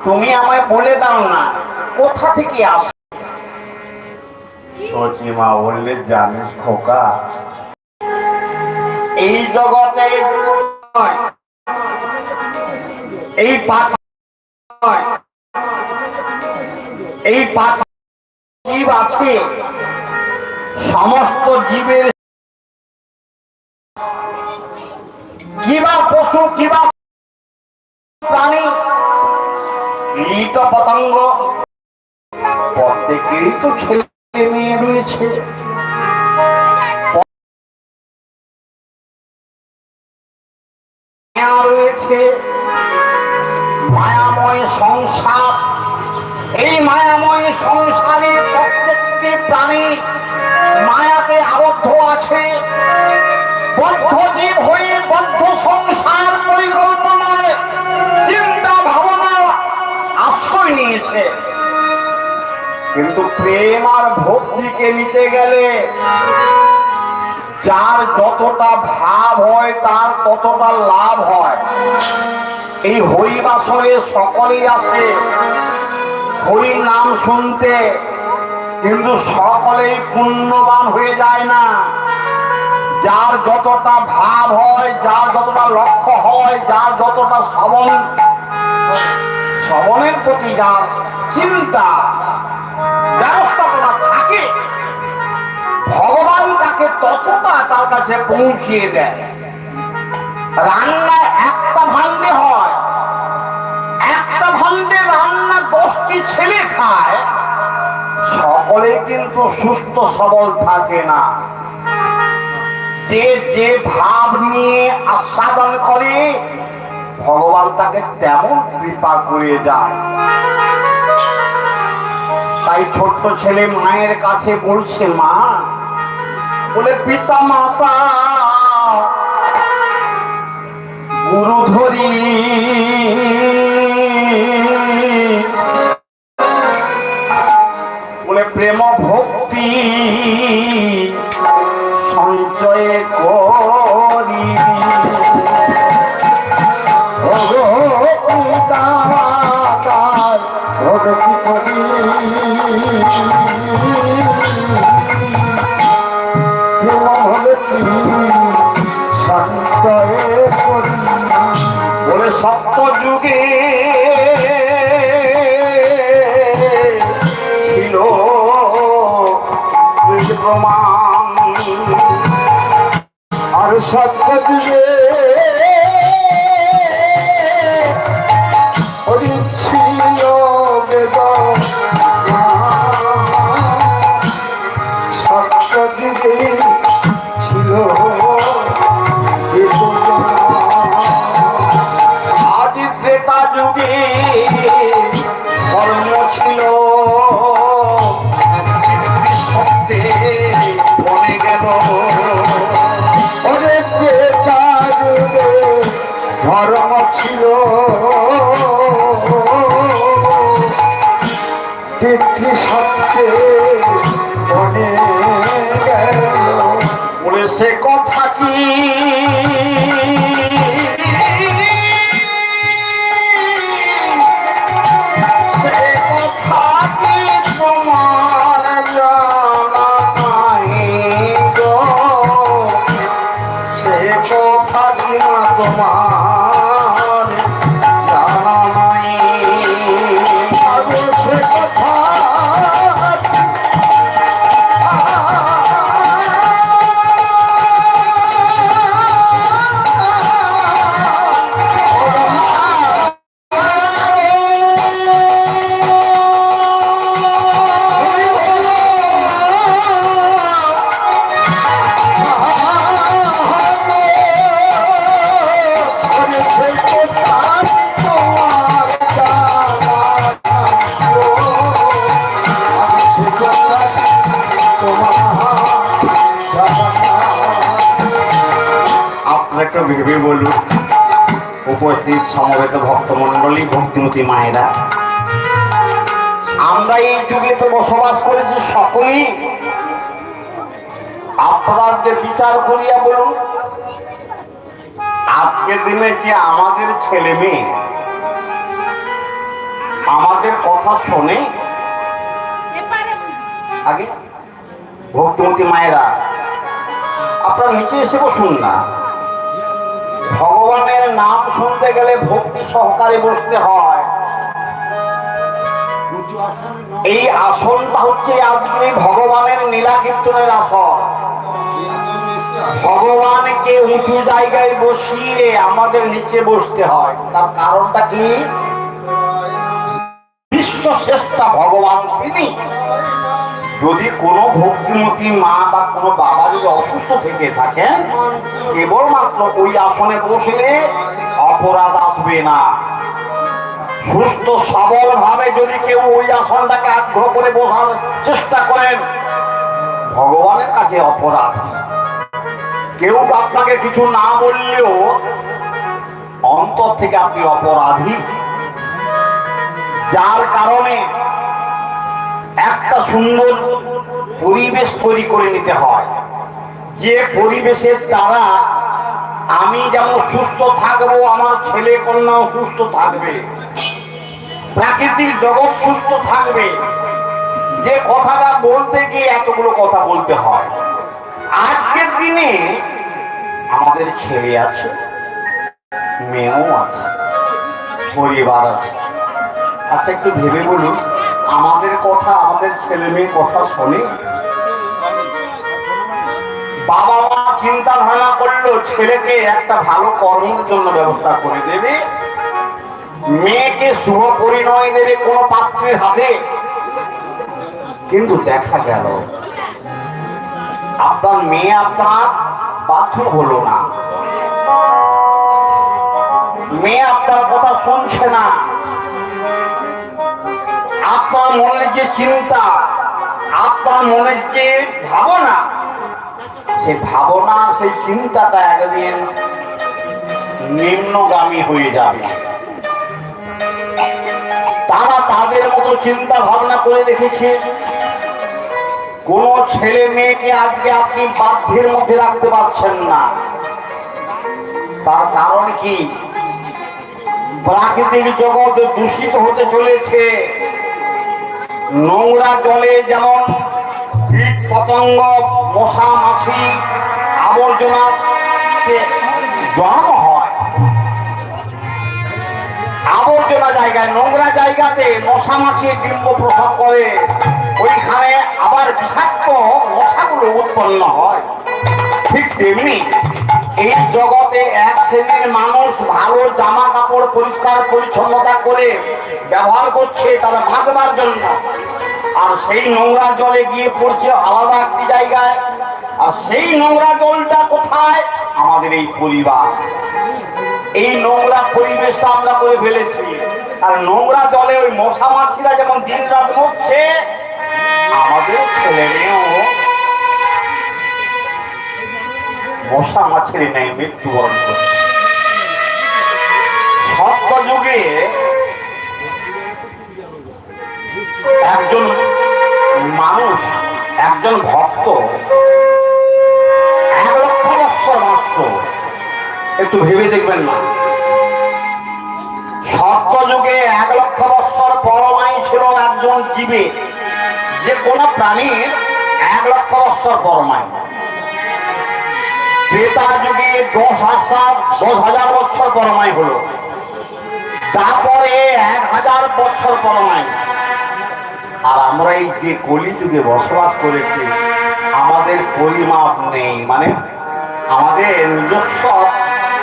তুমি আমায় বলে দাও না। কোথা থেকে আস সচিমা বললে জানিস খোকা এই জগতে এই নয়, এই পাতা জীব আছে। সমস্ত জীবের কিবা পশু কিবা প্রাণী কীট পতঙ্গ প্রত্যেকেরই তো ছেলে মেয়ে রয়েছে। রয়েছে। মায়াময় সংসার। এই মায়াময় সংসারে প্রত্যেকটি প্রাণী মায়াতে আবদ্ধ আছে। বদ্ধ জীব হয়ে বদ্ধ সংসার পরিকল্পনার নিয়েছে কিন্তু প্রেম আর ভক্তিকে নিতে গেলে যার যতটা ভাব হয়, তার ততটা লাভ হয়। এই হরিবাসরে সকলেই আসে। হরি নাম শুনতে কিন্তু সকলেই পুণ্যবান হয়ে যায় না। যার যতটা ভাব হয়, যার যতটা লক্ষ্য হয়, যার যতটা শ্রবণ শ্রবণের প্রতি যার চিন্তা, ব্যবস্থাপনা থাকে, ভগবান তাকে ততটা তার কাছে পৌঁছিয়ে দেয়। রান্না একটা ভাণ্ডে হয়, একটা ভাণ্ডে রান্না দশটি ছেলে খায়, সকলে কিন্তু সুস্থ সবল থাকে না। যে যে ভাব নিয়ে আস্বাদন করে ভগবান তাকে তেমন কৃপা করে যায়। তাই ছোট্ট ছেলে মায়ের কাছে বলছে, মা, বলে পিতা মাতা গুরু ধরি, বলে প্রেম ভক্তি সঞ্চয় বলে সপ্ত যুগে ছিল প্রমাণ। আর সপ্ত যুগে ছিল একটু ভেবে বলুন। উপস্থিত সমবেত ভক্তমণ্ডলী ভক্তিমতী মায়েরা। আমরা এই যুগে তো বসবাস করেছি সকলেই। আপনারা যে বিচার করিয়া বলুন আজকের দিনে কি আমাদের ছেলে মেয়ে আমাদের কথা শোনে? আগে ভক্তিমতী মায়েরা আপনারা নিচে এসে বসুন না। ভগবানের নাম শুনতে গেলে ভক্তি সহকারে বসতে হয়। এই আসনটা হচ্ছে আজকে ভগবানের নীলা কীর্তনের আসন। ভগবানকে উঁচু জায়গায় বসিয়ে আমাদের নিচে বসতে হয়। তার কারণটা কি? বিশ্ব শ্রেষ্ঠা ভগবান তিনি। যদি কোনো ভক্তিমতী মা বা কোনো বাবা যদি অসুস্থ থেকে থাকেন, কেবলমাত্র ওই আসনে বসলে অপরাধ আসবে না। সুস্থ সবল ভাবে যদি কেউ ওই আসনটাকে আগ্রহ করে বসার চেষ্টা করেন, ভগবানের কাছে অপরাধ। কেউ আপনাকে কিছু না বললেও অন্তর থেকে আপনি অপরাধী। যার কারণে একটা সুন্দর পরিবেশ তৈরি করে নিতে হয়। যে পরিবেশের দ্বারা আমি যেমন সুস্থ থাকব, আমার ছেলে কন্যাও সুস্থ থাকবে। প্রাকৃতিক জগৎ সুস্থ থাকবে। যে কথাটা বলতে গিয়ে এতগুলো কথা বলতে হয়। আজকের দিনে আমাদের ছেলে আছে, মেয়েও আছে, পরিবার আছে। আচ্ছা একটু ভেবে বলুন। আমাদের কথা, আমাদের ছেলে মেয়ে কথা শোনে। বাবা মা চিন্তা ধারণা করল, ছেলেকে একটা ভালো কর্মের জন্য ব্যবস্থা করে দেবে। মেয়েকে শুভ পরিণয় দেবে কোনো পাত্রের হাতে। কিন্তু দেখা গেল, আপনার মেয়ে আপনার বাধ্য হলো না। মেয়ে আপনার কথা শুনছে না। আপনার মনের যে চিন্তা আপনার মনের যে ভাবনা, সে ভাবনা, সেই চিন্তাটা একদিন নিম্নগামী হয়ে যাবে। তারা তাদের মতো চিন্তা ভাবনা করে রেখেছে। কোন ছেলে মেয়েকে আজকে আপনি বাধ্যের মধ্যে রাখতে পারছেন না। তার কারণ কি? প্রাকৃতিক জগৎ দূষিত হতে চলেছে। নোংরা জলে যেমন কীট পতঙ্গ, মশা, মাছি, আবর্জনা জন্ম হয়, আবর্জনা জায়গায়, নোংরা জায়গাতে মশা, মাছি, ডিম্ব প্রসব করে, ওইখানে আবার বিষাক্ত মশাগুলো উৎপন্ন হয়। ঠিক তেমনি এই জগতে এক শ্রেণির মানুষ ভালো জামা কাপড় পরিষ্কার, পরিচ্ছন্নতা করে ব্যবহার করছে তারা বাঁচবার জন্য। আর সেই নোংরা জলে গিয়ে পড়ছে আলাদা একটি জায়গায়। আর সেই নোংরা জলটা কোথায়? আমাদের এই পরিবার। এই নোংরা পরিবেশটা আমরা করে ফেলেছি। আর নোংরা জলে ওই মশা মাছিরা যেমন দিন রাত মরছে, আমাদের ছেলে মেয়েও মশা মাছের নেই মৃত্যুবরণ করছে। সত্য যুগে একজন মানুষ, একজন ভক্ত, এক লক্ষ বৎসর একটু ভেবে দেখবেন না। সত্য যুগে এক লক্ষ বৎসর পরমাই ছিল একজন জীবে। যে কোনো প্রাণীর এক লক্ষ বৎসর পরমাই ত্রেতা যুগে দশ হাজার দশ হাজার বছর পরমাই হলো। তারপরে এক হাজার বছর পরমাই আর আমরা এই যে কলি যুগে বসবাস করেছি, আমাদের পরিমাপ নেই। মানে আমাদের নিজস্ব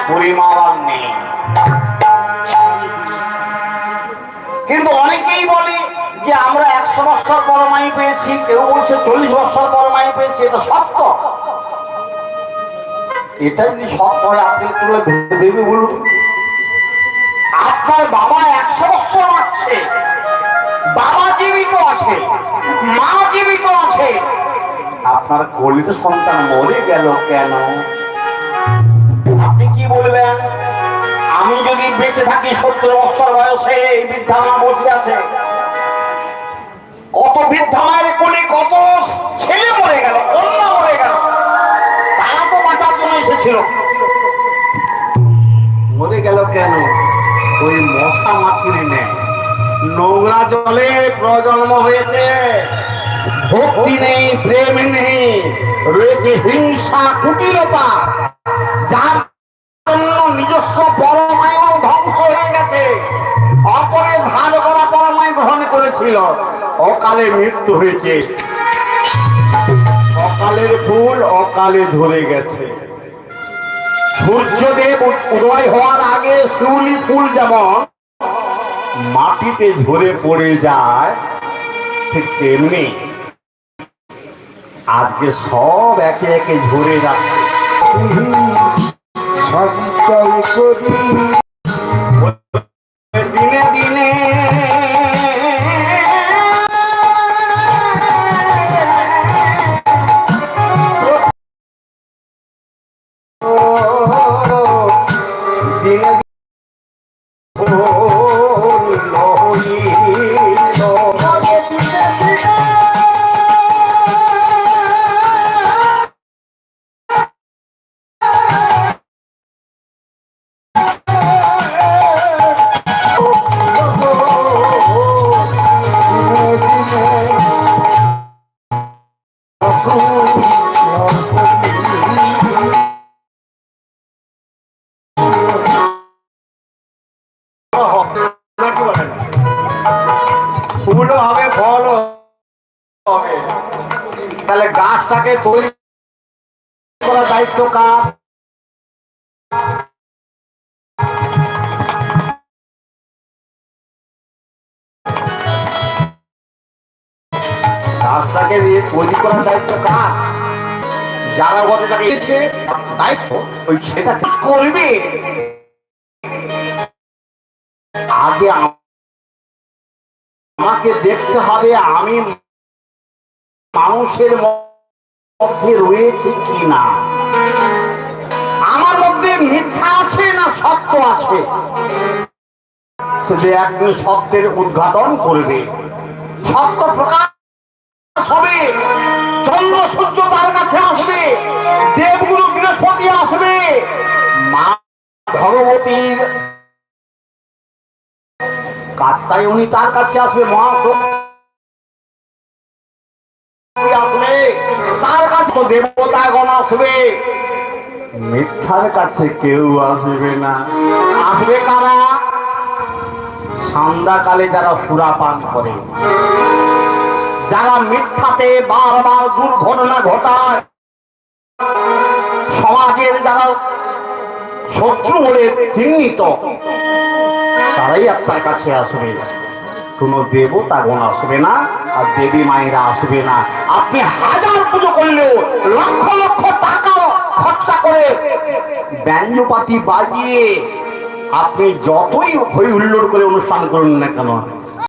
পরিমাপ আর নেই। কিন্তু অনেকেই বলে যে আমরা একশো বছর পরমাই পেয়েছি, কেউ বলছে চল্লিশ বছর পরমাই পেয়েছি, এটা সত্য। এটা যদি সত্য হয়, আপনি একটু ভেবে বলুন। আপনার বাবা একশো বছর বাঁচছে। বাবা জীবিত আছে, মা জীবিত আছে। আপনার গলিত সন্তান মরে গেল কেন? আপনি কি বলবেন? আমি যদি বেঁচে থাকি সত্তর বছর বয়সে, এই বৃদ্ধা মা বসে আছে। কত বৃদ্ধা মায়ের কোলে কত ছেলে মরে গেল, কন্যা মরে গেল। তারা তো বাঁচার জন্য এসেছিল। মরে গেল কেন? ওই মশা মাছির নেয় নোংরা জলে প্রজন্ম হয়েছে। ভক্তি নেই, প্রেম নেই, রয়েছে হিংসা, কুটিলতা। যার জন্য নিজস্ব পরমায়ু ধ্বংস হয়ে গেছে। অপরের ধার করা পরমায় গ্রহণ করেছিল। অকালে মৃত্যু হয়েছে। অকালের ফুল অকালে ধরে গেছে। সূর্যদেব উদয় হওয়ার আগে শিউলি ফুল যেমন মাটিতে ঝরে পড়ে যায় ঠিক তেমনি আজকে সব একে একে ঝরে যাচ্ছে। গাছটাকে তৈরি করার দায়িত্ব কার? গাছটাকে দিয়ে তৈরি করার দায়িত্ব কার? যারা গত তাকে দিয়েছে, দায়িত্ব, ওই সেটা করবে? আগে আমাকে দেখতে হবে, আমি মানুষের মধ্যে রয়েছে কি না আমার মধ্যে মিথ্যা আছে না সত্য আছে? সে একদিন সত্যের উদ্ঘাটন করবে। সত্য প্রকাশ হবে। চন্দ্র সূর্য তার কাছে আসবে। দেবগুরু বৃহস্পতি আসবে। মা ভগবতীর কাত্তায়নী তার কাছে আসবে। মহাশক্তি কাছে দেবতাগণ আসবে। মিথ্যার কাছে কেউ আসবে না। আসবে কারা? সন্ধ্যাকালে যারা সুরাপান করে। যারা মিথ্যাতে বারবার দুর্ঘটনা ঘটায় সমাজের যারা শত্রু বলে চিহ্নিত তারাই আপনার কাছে আসবে। কোনো দেবতা গুণ আসবে না, আর দেবী মায়েরা আসবে না। আপনি হাজার পুজো করলেও লক্ষ লক্ষ টাকা খরচা করে ব্যঞ্জ পাটি বাজিয়ে আপনি যতই হই হুল্লোড় করে অনুষ্ঠান করুন না কেন